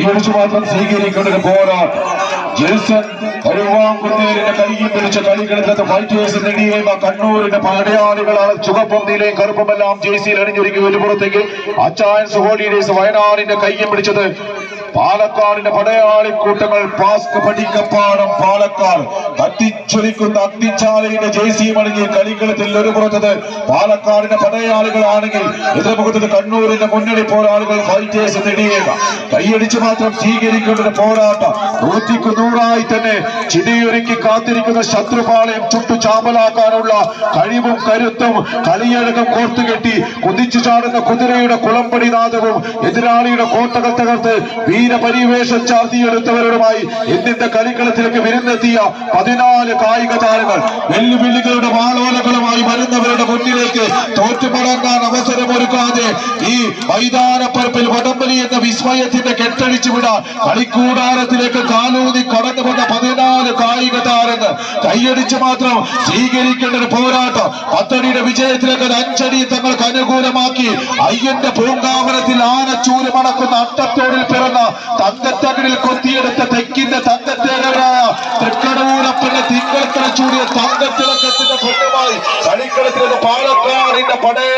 കൈയടിച്ചു മാത്രം സ്വീകരിക്കേണ്ട നേടിയേമ കണ്ണൂരിന്റെ പടയാളികളാണ് ചുവപ്പും നീലയും കറുപ്പുമെല്ലാം ജേസിയിൽ അണിഞ്ഞൊരുക്കി ഒരു പുറത്തേക്ക്. അച്ചായൻ ഹോളിഡേസ് വയനാടിന്റെ കൈയും പിടിച്ചത് പാലക്കാടിന്റെ പടയാളി കൂട്ടങ്ങൾ പാസ്ക് പഠിക്കപ്പാടം പാലക്കാട്. കത്തിച്ചൊലിക്കുന്ന അത്തിച്ചാലയുടെ ജേസി അണിഞ്ഞ് കളിക്കളത്തിൽ ഒരു പുറത്തത് പാലക്കാടിന്റെ പടയാളികളാണെങ്കിൽ എതിർമുഖത്തത് കണ്ണൂരിന്റെ മുന്നണി പോരാളികൾ ഫൈറ്റേഴ്സ് നേടിയേക കൈയടിച്ച് മാത്രം സ്വീകരിക്കേണ്ട പോരാട്ടം. നൂറ്റിക്ക് നൂറായി തന്നെ ചിടിയൊരുക്കി കാത്തിരിക്കുന്ന ശത്രുപാളയം ചുട്ടു ചാമ്പലാക്കാനുള്ള കഴിവും കരുത്തും കളിയഴകം കോർത്തുകെട്ടി കുതിച്ചു ചാടുന്ന കുതിരയുടെ കുളമ്പടി നാദവും എതിരാളിയുടെ കോട്ടകൾ തകർത്ത് വീരപരിവേഷം ചാർത്തിയെടുത്തവരുമായി ഇന്ത്യന്റെ കളിക്കളത്തിലേക്ക് വിരുന്നെത്തിയ പതിനാല് കായിക താരങ്ങൾ വെല്ലുവിളികളുടെ വാളോലകളുമായി വരുന്നവരുടെ മുന്നിലേക്ക് തോറ്റുപടങ്ങാൻ അവസരമൊരുക്കാതെ ഈ മൈതാനപ്പരപ്പിൽ വടംവലി എന്ന വിസ്മയത്തിന്റെ കെട്ടഴിച്ചു വിടാൻ കളിക്കൂടാരത്തിലേക്ക് കാലൂതി കടന്നുകൊണ്ട പതിനാല് കായിക താരങ്ങൾ. കൈയടിച്ച് മാത്രം സ്വീകരിക്കേണ്ട ഒരു പോരാട്ടം. പത്തടിയുടെ വിജയത്തിലേക്ക് അഞ്ചടി തങ്ങൾക്ക് അനുകൂലമാക്കി അയ്യന്റെ പൂങ്കാവനത്തിൽ ആനച്ചൂര് മണക്കുന്ന അട്ടത്തോടിൽ പിറന്ന തങ്കത്തകടിൽ കൊത്തിയെടുത്ത തെക്കിന്റെ തങ്കത്തേകരായ തൃക്കടവൂരപ്പന്റെ തിങ്കളത്തല ചൂടിയ തങ്കത്തിളക്കത്തിന്റെ പൊന്നുമായി. കളിക്കളത്തിലേക്ക് പാലക്കാടിന്റെ പടയ